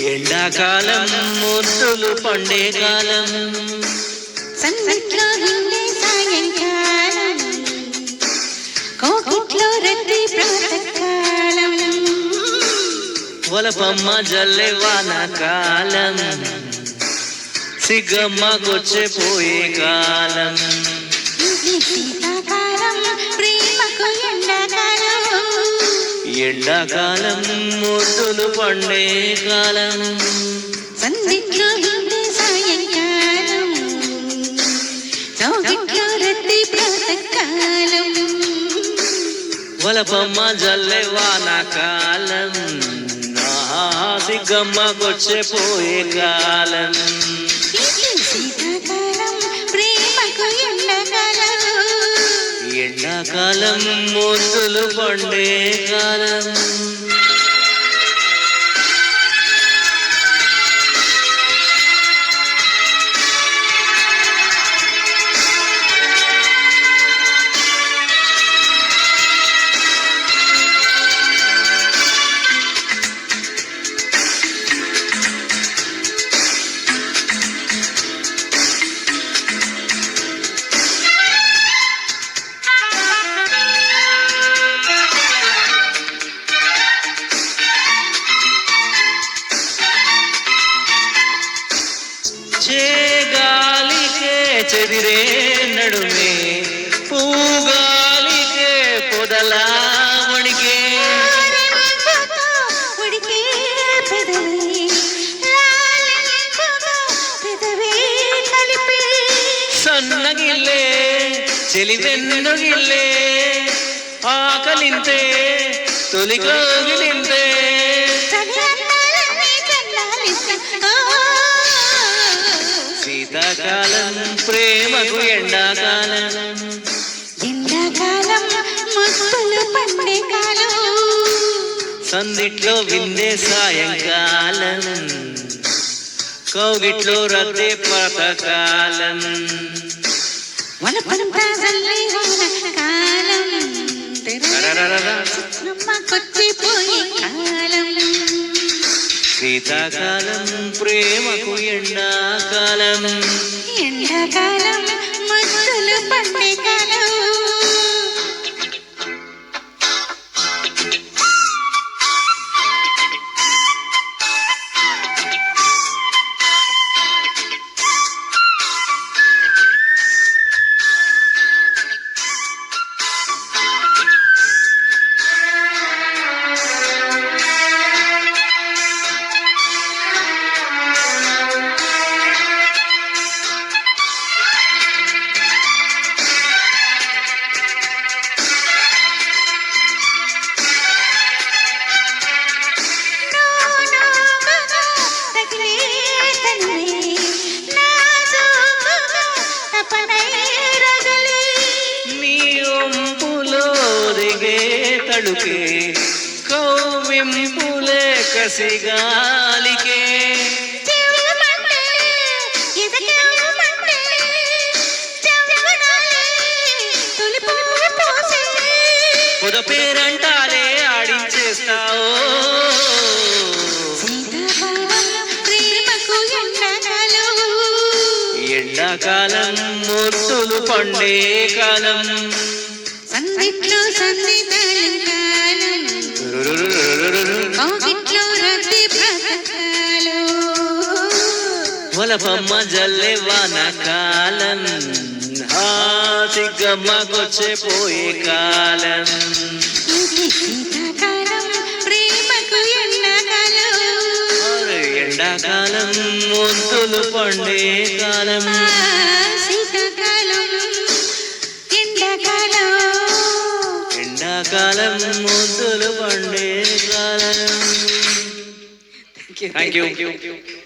ఎండాకాలం ముద్దులు పండే కాలం. సందిట్లో నిండే సాయంకాలం కోకిట్లో రద్దీ ప్రాతకాలం. వలపమ్మ జల్లె వానకాలం సిగ్గమ్మకొచ్చే పోయే కాలం. శీతాకాలం ప్రేమకు ఎండాకాలం. ఎండాకాలం ముద్దులు పండే కాలం. వలపమ్మ జల్లె వానకాలం ఆహా, సిగ్గమ్మకొచ్చే పోయే కాలం. కాలం ముద్దులు పండే కాలం. చెదిరే నడుమే పూగాలికే పొదలా వణికే. సన్నగిల్లే చెలివెన్నుగిల్లే ఆకలింతే తొలి శీతాకాలం ప్రేమకు ఎండాకాలం. ఎండాకాలం ముద్దులు పండే కాలం. సందిట్లో విందే సాయంకాలం. కౌగిట్లో రద్దే పాతకాలం. వనపంతా జల్లి ఉన్న కాలం. రరరరర. కొచ్చిపోయే కాలం. శీతాకాలం ప్రేమకు ఎండాకాలం. ఎండాకాలం తడుకే కౌవింపులే కసిగాలికే పొద పేరంటాలే ఆడించేస్తావు. ఎండాకాలం ముద్దులు పండే కాలం. రద్దీ బ్రతకాలం. వలపమ్మ జల్లె వానకాలం. హాసిగమ్మకొచ్చే పోయే కాలం. ఇది శీతాకాలం ప్రేమకు ఎండాకాలం. ఎండాకాలం ముద్దులు పండే కాలం. ఎండాకాలం ముద్దులు పండే కాలం థ్యాంక్ యూ